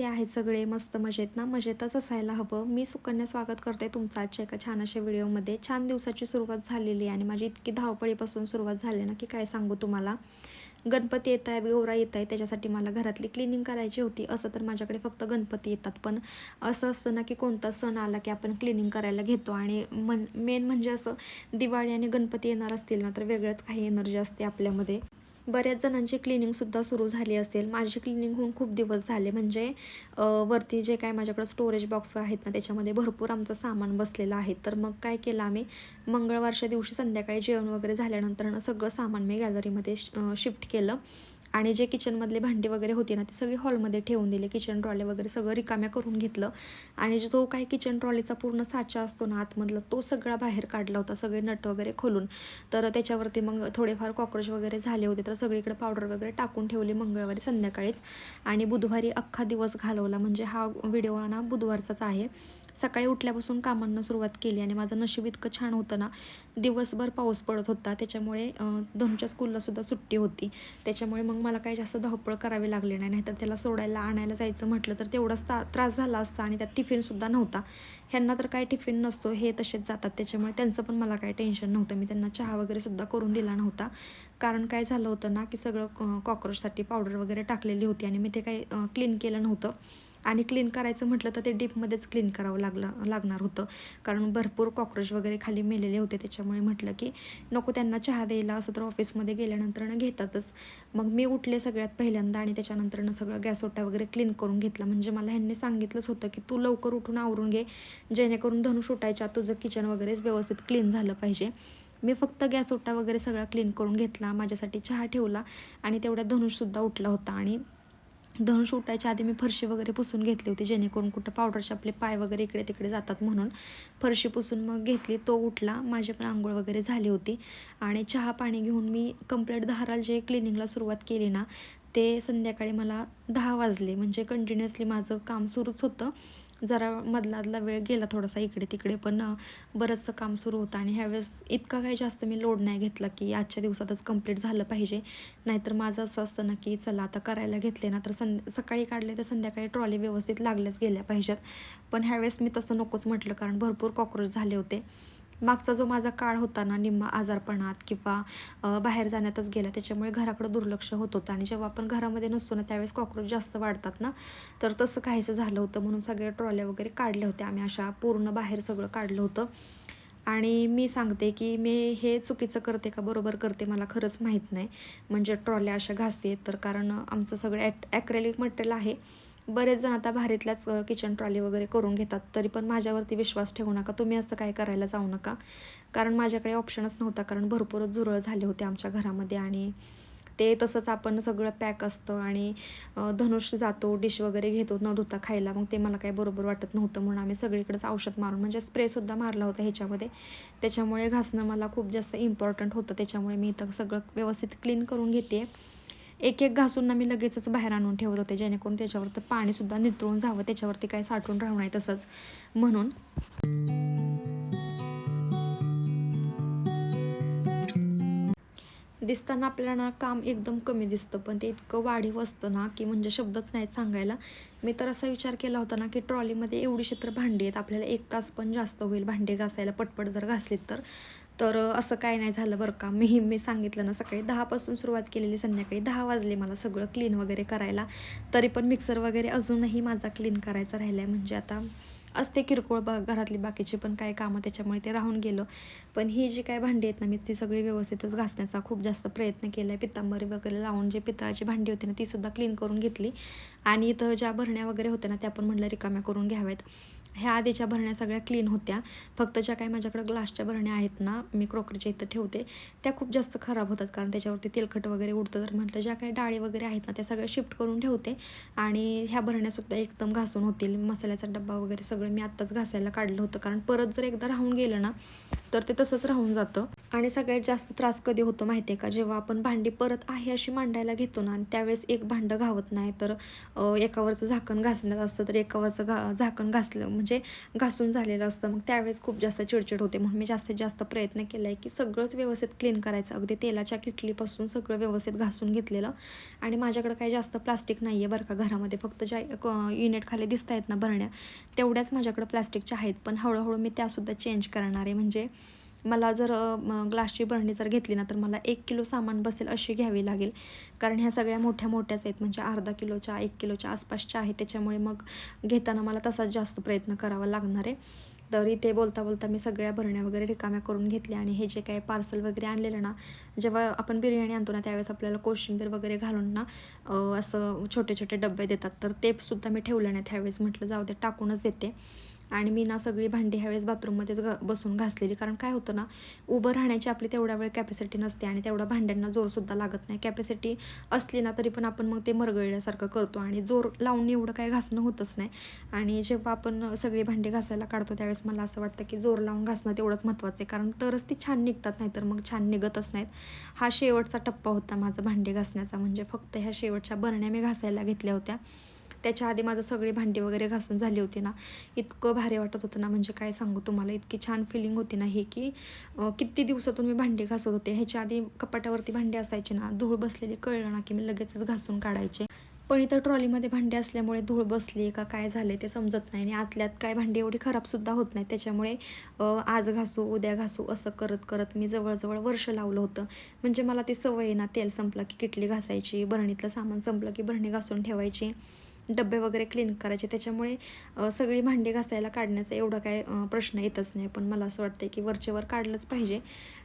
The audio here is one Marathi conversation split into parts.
आहेत सगळे मस्त मजेत ना? मजेतच असायला हवं. मी सुकन्या स्वागत करते तुमचं आजच्या एका छान अशा व्हिडिओमध्ये. छान दिवसाची सुरुवात झालेली आहे आणि माझी इतकी धावपळीपासून सुरुवात झाली ना की काय सांगू तुम्हाला? गणपती येत आहेत गौरा येत आहेत त्याच्यासाठी मला घरातली क्लिनिंग करायची होती. असं तर माझ्याकडे फक्त गणपती येतात. पण असं असतं ना की कोणता सण आला की आपण क्लिनिंग करायला घेतो आणि मन मेन म्हणजे असं दिवाळी आणि गणपती येणार असतील ना तर वेगळंच काही एनर्जी असते आपल्यामध्ये. बऱ्याच जणांची क्लिनिंगसुद्धा सुरू झाली असेल. माझी क्लिनिंग होऊन खूप दिवस झाले. म्हणजे वरती जे काय माझ्याकडं स्टोरेज बॉक्स आहेत ना त्याच्यामध्ये भरपूर आमचं सामान बसलेलं आहे. तर मग काय केलं आम्ही मंगळवारच्या दिवशी संध्याकाळी जेवण वगैरे झाल्यानंतर ना सगळं सामान मी गॅलरीमध्ये शिफ्ट केलं. आणि जे किचनमधले भांडी वगैरे होती ना ती सगळी हॉलमध्ये ठेवून दिले. किचन ट्रॉले वगैरे सगळं रिकाम्या करून घेतलं. आणि जो काही किचन ट्रॉलीचा पूर्ण साचा असतो ना आतमधला तो सगळा बाहेर काढला होता. सगळे नट वगैरे खोलून. तर त्याच्यावरती मग थोडेफार कॉक्रोच वगैरे झाले होते. तर सगळीकडे पावडर वगैरे टाकून ठेवली मंगळवारी संध्याकाळीच. आणि बुधवारी अख्खा दिवस घालवला. म्हणजे हा व्हिडिओ ना बुधवारचाच आहे. सकाळी उठल्यापासून कामांना सुरुवात केली आणि माझं नशीब इतकं छान होतं ना दिवसभर पाऊस पडत होता. त्याच्यामुळे दोनच्या स्कूललासुद्धा सुट्टी होती. त्याच्यामुळे मग मला काही जास्त धावपळ करावी लागली नाही नाहीतर त्याला सोडायला आणायला जायचं म्हटलं तर तेवढाच ता त्रास झाला असता आणि त्यात टिफिनसुद्धा नव्हता. ह्यांना तर काय टिफिन नसतो हे तसेच जातात. त्याच्यामुळे त्यांचं पण मला काही टेन्शन नव्हतं. मी त्यांना चहा वगैरेसुद्धा करून दिला नव्हता. कारण काय झालं होतं ना की सगळं कॉक्रोचसाठी पावडर वगैरे टाकलेली होती आणि मी ते काही क्लीन केलं नव्हतं. आणि क्लीन करायचं म्हटलं तर ते डीपमध्येच क्लीन करावं लागलं लागणार होतं. कारण भरपूर कॉक्रोच वगैरे खाली मेलेले होते. त्याच्यामुळे म्हटलं की नको त्यांना चहा द्यायला. असं तर ऑफिसमध्ये गेल्यानंतरनं घेतातच. मग मी उठले सगळ्यात पहिल्यांदा आणि त्याच्यानंतरनं सगळं गॅस ओटा वगैरे क्लीन करून घेतला. म्हणजे मला ह्यांनी सांगितलंच होतं की तू लवकर उठून आवरून घे. जेणेकरून धनुष उठायच्या तुझं किचन वगैरेच व्यवस्थित क्लीन झालं पाहिजे. मी फक्त गॅस ओटा वगैरे सगळा क्लीन करून घेतला. माझ्यासाठी चहा ठेवला आणि तेवढ्या धनुषसुद्धा उठला होता. आणि धनुष उठायच्या आधी मी फरशी वगैरे पुसून घेतली होती जेणेकरून कुठं पावडरचे आपले पाय वगैरे इकडे तिकडे जातात म्हणून. फरशी पुसून मग घेतली तो उठला माझी पण आंघोळ वगैरे झाली होती. आणि चहा पाणी घेऊन मी कंप्लीट धाराल जे क्लिनिंगला सुरुवात केली ना ते संध्याकाळी मला दहा वाजले. म्हणजे कंटिन्युअसली माझं काम सुरूच होतं. जरा मधला वेळ गेला थोडासा इकडे तिकडे पण बरंचसं काम सुरू होतं आणि ह्यावेळेस इतका काही जास्त मी लोड नाही घेतला की आजच्या दिवसातच कंप्लीट झालं पाहिजे. नाहीतर माझं असं असतं ना की चला आता करायला घेतले ना तर सं सकाळी काढले तर संध्याकाळी ट्रॉली व्यवस्थित लागल्याच गेल्या पाहिजेत. पण ह्यावेळेस मी तसं नकोच म्हटलं कारण भरपूर कॉक्रोच झाले होते. मागचा जो माझा काळ होता ना निम्मा आजारपणात किंवा बाहेर जाण्यातच गेला त्याच्यामुळे घराकडं दुर्लक्ष होत होतं. आणि जेव्हा आपण घरामध्ये नसतो ना त्यावेळेस कॉक्रोच जास्त वाढतात ना तर तसं काहीसं झालं होतं. म्हणून सगळ्या ट्रॉल्या वगैरे काढल्या होत्या आम्ही अशा पूर्ण बाहेर सगळं काढलं होतं. आणि मी सांगते की मी हे चुकीचं करते का बरोबर करते मला खरंच माहीत नाही. म्हणजे ट्रॉल्या अशा घासते तर कारण आमचं सगळं ॲट ॲक्रेलिक मटेरियल आहे. बरेच जण आता भारीतल्याच किचन ट्रॉली वगैरे करून घेतात. तरी पण माझ्यावरती विश्वास ठेवू नका. तुम्ही असं काय करायला जाऊ नका. कारण माझ्याकडे ऑप्शनच नव्हता. कारण भरपूरच झुरळ झाले होते आमच्या घरामध्ये आणि ते तसंच आपण सगळं पॅक असतं आणि धनुष जातो डिश वगैरे घेतो न धुता खायला. मग ते मला काही बरोबर वाटत नव्हतं म्हणून आम्ही सगळीकडेच औषध मारून म्हणजे स्प्रेसुद्धा मारला होता ह्याच्यामध्ये. त्याच्यामुळे घासणं मला खूप जास्त इम्पॉर्टंट होतं. त्याच्यामुळे मी इथं सगळं व्यवस्थित क्लीन करून घेते. एक एक घासून ना मी लगेचच बाहेर आणून ठेवत होते जेणेकरून त्याच्यावरती पाणीसुद्धा नितळून जावं त्याच्यावरती काय साठून राहू नये तसंच म्हणून. दिसताना आपल्याला ना काम एकदम कमी दिसतं पण ते इतकं वाढीव असतं ना की म्हणजे शब्दच नाहीत सांगायला. मी तर असा विचार केला होता ना की ट्रॉलीमध्ये एवढी क्षेत्र भांडी आहेत आपल्याला एक तास पण जास्त होईल भांडी घासायला पटपट जर घासलीत तर. तर असं काय नाही झालं बरं का. मी मी सांगितलं ना सकाळी दहापासून सुरुवात केलेली संध्याकाळी दहा वाजले मला सगळं क्लीन वगैरे करायला. तरी पण मिक्सर वगैरे अजूनही माझा क्लीन करायचा राहिला आहे म्हणजे आता असते किरकोळ बा घरातली बाकीची पण काय कामं त्याच्यामुळे ते राहून गेलं. पण ही जी काय भांडी आहेत ना मी ती सगळी व्यवस्थितच घासण्याचा खूप जास्त प्रयत्न केला आहे पितांबरी वगैरे लावून जे पितळाची भांडी होती ना तीसुद्धा क्लीन करून घेतली. आणि इथं ज्या भरण्या वगैरे होत्या ना त्या पण म्हणलं रिकाम्या करून घ्याव्यात. ह्या आधीच्या भरण्या सगळ्या क्लीन होत्या. फक्त ज्या काही माझ्याकडं ग्लासच्या भरण्या आहेत ना मी क्रॉकरीच्या इथं ठेवते. त्या खूप जास्त खराब होतात कारण त्याच्यावरती तेलकट वगैरे उडतं. तर म्हटलं ज्या काही डाळी वगैरे आहेत ना त्या सगळ्या शिफ्ट करून ठेवते. आणि ह्या भरण्यासुद्धा एकदम घासून होतील. मसाल्याचा डब्बा वगैरे सगळं मी आत्ताच घासायला काढलं होतं. कारण परत जर एकदा राहून गेलं ना तर ते तसंच राहून जातं. आणि सगळ्यात जास्त त्रास कधी होतो माहिती आहे का? जेव्हा आपण भांडी परत आहे अशी मांडायला घेतो ना आणि त्यावेळेस एक भांडं घावत नाही तर एकावरचं झाकण घासण्यात असतं तर एकावरचं घा झाकण घासलं म्हणजे घासून झालेलं असतं. मग त्यावेळेस खूप जास्त चिडचिड होते. म्हणून मी जास्तीत जास्त प्रयत्न केला आहे की सगळंच व्यवस्थित क्लीन करायचं. अगदी तेलाच्या किटलीपासून सगळं व्यवस्थित घासून घेतलेलं. आणि माझ्याकडे काही जास्त प्लास्टिक नाही आहे बरं का घरामध्ये. फक्त ज्या युनिट खाली दिसत आहेत ना भरण्या तेवढ्याच माझ्याकडे प्लास्टिकच्या आहेत. पण हळूहळू मी त्यासुद्धा चेंज करणार आहे. म्हणजे मला जर ग्लासची बरणी जर घेतली ना तर मला एक किलो सामान बसेल अशी घ्यावी लागेल. कारण ह्या सगळ्या मोठ्या मोठ्याच आहेत. म्हणजे अर्धा किलोच्या एक किलोच्या आसपासच्या आहेत. त्याच्यामुळे मग घेताना मला तसाच जास्त प्रयत्न करावा लागणार आहे. तर इथे बोलता बोलता मी सगळ्या भरण्या वगैरे रिकाम्या करून घेतल्या आणि हे जे काही पार्सल वगैरे आणलेलं ना जेव्हा आपण बिर्याणी आणतो ना त्यावेळेस आपल्याला कोशिंबीर वगैरे घालून ना असं छोटे छोटे डबे देतात. तर ते सुद्धा मी ठेवलं नाही. त्यावेळेस म्हटलं जाऊ दे टाकूनच देते. आणि मी ना सगळी भांडी ह्यावेळेस बाथरूममध्येच बसून घासलेली. कारण काय होतं ना उभं राहण्याची आपली तेवढा वेळ कॅपॅसिटी नसते आणि तेवढा भांड्यांना जोरसुद्धा लागत नाही. कॅपॅसिटी असली ना तरी पण आपण मग ते मरगळल्यासारखं करतो आणि जोर लावून एवढं काय घासणं होतच नाही. आणि जेव्हा आपण सगळी भांडी घासायला काढतो त्यावेळेस मला असं वाटतं की जोर लावून घासणं तेवढंच महत्त्वाचं आहे. कारण तरच ती छान निघतात नाही तर मग छान निघतच नाहीत. हा शेवटचा टप्पा होता माझा भांडी घासण्याचा. म्हणजे फक्त ह्या शेवटच्या बरण्या मी घासायला घेतल्या होत्या. त्याच्या आधी माझं सगळी भांडी वगैरे घासून झाली होती ना. इतकं भारी वाटत होतं ना म्हणजे काय सांगू तुम्हाला इतकी छान फिलिंग होती ना ही की किती दिवसातून मी भांडी घासत होते. ह्याच्या आधी कपाटावरती भांडी असायची ना धूळ बसलेली कळलं ना की मी लगेचच घासून काढायचे. पण इथं ट्रॉलीमध्ये भांडी असल्यामुळे धूळ बसली का काय झाले ते समजत नाही आणि आतल्यात काय भांडी एवढी खराबसुद्धा होत नाही त्याच्यामुळे आज घासू उद्या घासू असं करत करत मी जवळजवळ वर्ष लावलं होतं. म्हणजे मला ती सवय आहे ना तेल संपलं की किटली घासायची बरणीतलं सामान संपलं की बरणी घासून ठेवायची. डबे वगैरे क्लीन करायचे. त्याच्यामुळे सगळी भांडी घासायला काढण्याचा एवढा काय प्रश्न येतच नाही. पण मला असं वाटतं की वरचेवर काढलंच पाहिजे.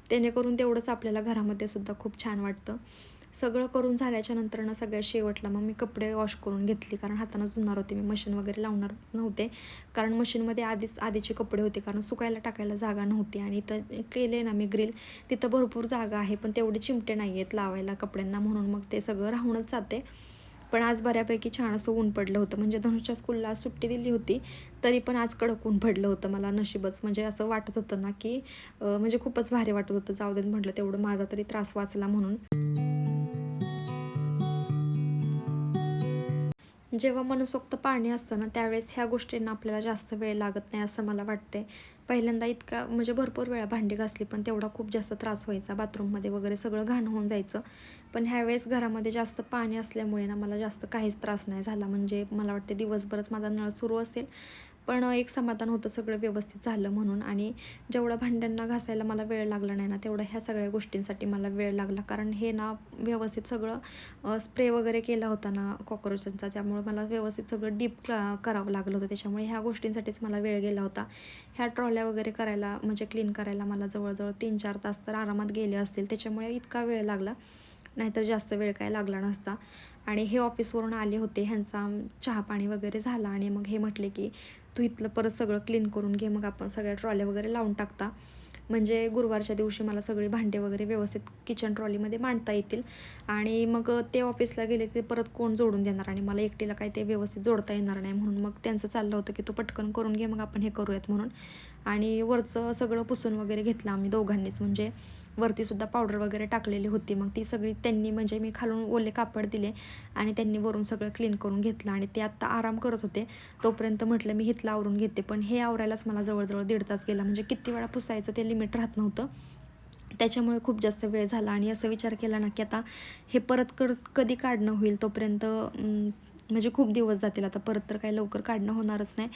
त्यानेकरून तेवढंच आपल्याला घरामध्ये सुद्धा खूप छान वाटतं. सगळं करून झाल्याच्यानंतर ना सगळ्या शेवटला मग मी कपडे वॉश करून घेतली. कारण हातानंच धुणार होते मी. मशीन वगैरे लावणार नव्हते. कारण मशीनमध्ये आधीच आधीचे कपडे होते. कारण सुकायला टाकायला जागा नव्हती. आणि इथं केले ना मी ग्रिल तिथं भरपूर जागा आहे. पण तेवढे चिमटे नाही आहेत लावायला कपड्यांना. म्हणून मग ते सगळं राहूनच जाते. पण आज बऱ्यापैकी छान असं ऊन पडलं होतं. म्हणजे धनुषच्या स्कूलला आज सुट्टी दिली होती तरी पण आज कडक ऊन पडलं होतं मला नशीबच. म्हणजे असं वाटत होतं ना की म्हणजे खूपच भारी वाटत होतं. जाऊ देत म्हटलं तेवढं माझा तरी त्रास वाचला म्हणून. जेव्हा मनसोक्त पाणी असतं ना त्यावेळेस ह्या गोष्टींना आपल्याला जास्त वेळ लागत नाही असं मला वाटते पहिल्यांदा इतका म्हणजे भरपूर वेळा भांडी घासली पण तेवढा खूप जास्त त्रास व्हायचा. बाथरूममध्ये वगैरे सगळं घाण होऊन जायचं. पण ह्यावेळेस घरामध्ये जास्त पाणी असल्यामुळे ना मला जास्त काहीच त्रास नाही झाला. म्हणजे मला वाटते दिवसभरच माझा नळ सुरू असेल. पण एक समाधान होतं सगळं व्यवस्थित झालं म्हणून. आणि जेवढं भांड्यांना घासायला मला वेळ लागला नाही ना तेवढं ह्या सगळ्या गोष्टींसाठी मला वेळ लागला. कारण हे ना व्यवस्थित सगळं स्प्रे वगैरे केला होता ना कॉक्रोचांचा त्यामुळे मला व्यवस्थित सगळं डीप करावं लागलं होतं. त्याच्यामुळे ह्या गोष्टींसाठीच मला वेळ गेला होता. ह्या ट्रॉल्या वगैरे करायला म्हणजे क्लीन करायला मला जवळजवळ तीन चार तास तर आरामात गेले असतील. त्याच्यामुळे इतका वेळ लागला. नाहीतर जास्त वेळ काय लागला नसता. आणि हे ऑफिसवरून आले होते ह्यांचा चहा पाणी वगैरे झाला आणि मग हे म्हटले की तू इथलं परत सगळं क्लीन करून घे मग आपण सगळ्या ट्रॉल्या वगैरे लावून टाकता. म्हणजे गुरुवारच्या दिवशी मला सगळे भांडे वगैरे व्यवस्थित किचन ट्रॉलीमध्ये मांडता येतील. आणि मग ते ऑफिसला गेले ते परत कोण जोडून देणार? आणि मला एकटीला काय ते व्यवस्थित जोडता येणार नाही म्हणून मग त्यांचं चाललं होतं की तू पटकन करून घे मग आपण हे करूयात म्हणून. आणि वरचं सगळं पुसून वगैरे घेतलं आम्ही दोघांनीच. म्हणजे वरतीसुद्धा पावडर वगैरे टाकलेली होती. मग ती सगळी त्यांनी म्हणजे मी खालून ओले कापड दिले आणि त्यांनी वरून सगळं क्लीन करून घेतलं आणि ते आत्ता आराम करत होते. तोपर्यंत म्हटलं मी हिथलं आवरून घेते. पण हे आवरायलाच मला जवळजवळ दीड तास गेला. म्हणजे किती वेळा पुसायचं ते लिमिट राहत नव्हतं. त्याच्यामुळे खूप जास्त वेळ झाला आणि असा विचार केला ना की आता हे परत कर कधी काढणं होईल? तोपर्यंत म्हणजे खूप दिवस जातील. आता परत तर काही लवकर काढणं होणारच नाही.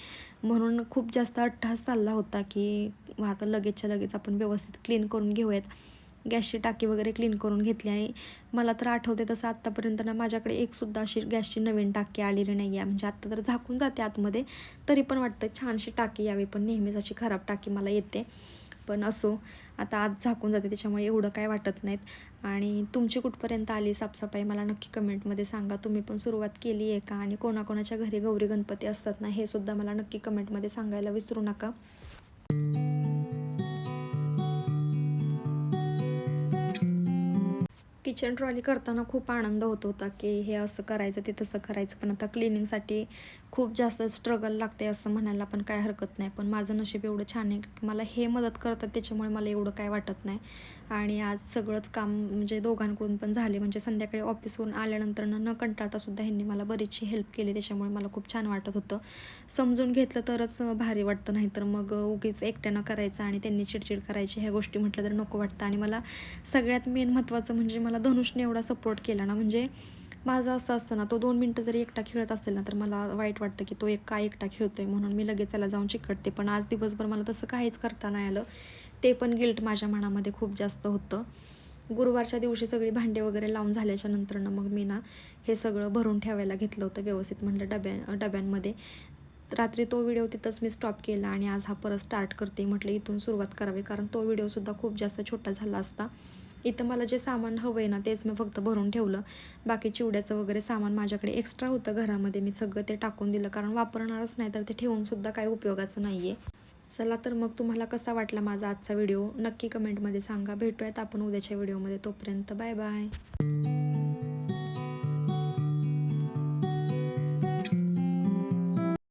म्हणून खूप जास्त अट्टहास चालला होता की आता लगेचच्या लगेच आपण व्यवस्थित क्लीन करून घेऊयात. गॅसची टाकी वगैरे क्लीन करून घेतली आणि मला तर आठवते तसं आत्तापर्यंत ना माझ्याकडे एकसुद्धा अशी गॅसची नवीन टाकी आलेली नाही आहे. म्हणजे आत्ता तर झाकून जाते आतमध्ये. तरी पण वाटतं छानशी टाकी यावी पण नेहमीच अशी खराब टाकी मला येते. पण असो. आता आज झाकून जाते त्याच्यामुळे एवढं काय वाटत नाहीत. आणि तुमची कुठपर्यंत आली साफसफाई मला नक्की कमेंटमध्ये सांगा. तुम्ही पण सुरुवात केली आहे का? आणि कोणाकोणाच्या घरी गौरी गणपती असतात ना हे सुद्धा मला नक्की कमेंटमध्ये सांगायला विसरू नका. किचन ट्रॉली करताना खूप आनंद होत होता की हे असं करायचं ते तसं करायचं. पण आता क्लिनिंगसाठी खूप जास्त स्ट्रगल लागते असं म्हणायला पण काय हरकत नाही. पण माझं नशीब एवढं छान आहे की मला हे मदत करतात त्याच्यामुळे मला एवढं काय वाटत नाही. आणि आज सगळंच काम म्हणजे दोघांकडून पण झाले. म्हणजे संध्याकाळी ऑफिसवरून आल्यानंतर न न कंटाळतासुद्धा ह्यांनी मला बरीचशी हेल्प केली त्याच्यामुळे मला खूप छान वाटत होतं. समजून घेतलं तरच भारी वाटतं नाही तर मग उगीच एकट्यानं करायचं आणि त्यांनी चिडचिड करायची ह्या गोष्टी म्हटलं तर नको वाटतं. आणि मला सगळ्यात मेन महत्त्वाचं म्हणजे मला धनुषने एवढा सपोर्ट केला ना म्हणजे माझं असं असतं ना तो दोन मिनटं जरी एकटा खेळत असेल ना तर मला वाईट वाटतं की तो एक काय एकटा खेळतोय म्हणून मी लगेच त्याला जाऊन चिकटते. पण आज दिवसभर मला तसं काहीच करता नाही आलं. ते पण गिल्ट माझ्या मनामध्ये खूप जास्त होतं. गुरुवारच्या दिवशी सगळी भांडे वगैरे लावून झाल्याच्या नंतरनं मग मी ना हे सगळं भरून ठेवायला घेतलं होतं व्यवस्थित म्हटलं डब्या डब्यांमध्ये. रात्री तो व्हिडिओ तिथंच मी स्टॉप केला आणि आज हा परत स्टार्ट करते म्हटलं इथून सुरुवात करावी कारण तो व्हिडिओसुद्धा खूप जास्त छोटा झाला असता. इथं मला जे सामान हवं आहे ना तेच मी फक्त भरून ठेवलं. बाकी चिवड्याचं वगैरे सामान माझ्याकडे एक्स्ट्रा होतं. घरामध्ये मी सगळं ते टाकून दिलं. कारण वापरणारच नाही तर ते ठेवूनसुद्धा काही उपयोगाचं नाही आहे चला तर मग तुम्हाला कसा वाटला माझा आजचा व्हिडिओ? नक्की कमेंटमध्ये सांगा. भेटूयात आपण उद्याच्या व्हिडिओमध्ये. तोपर्यंत बाय बाय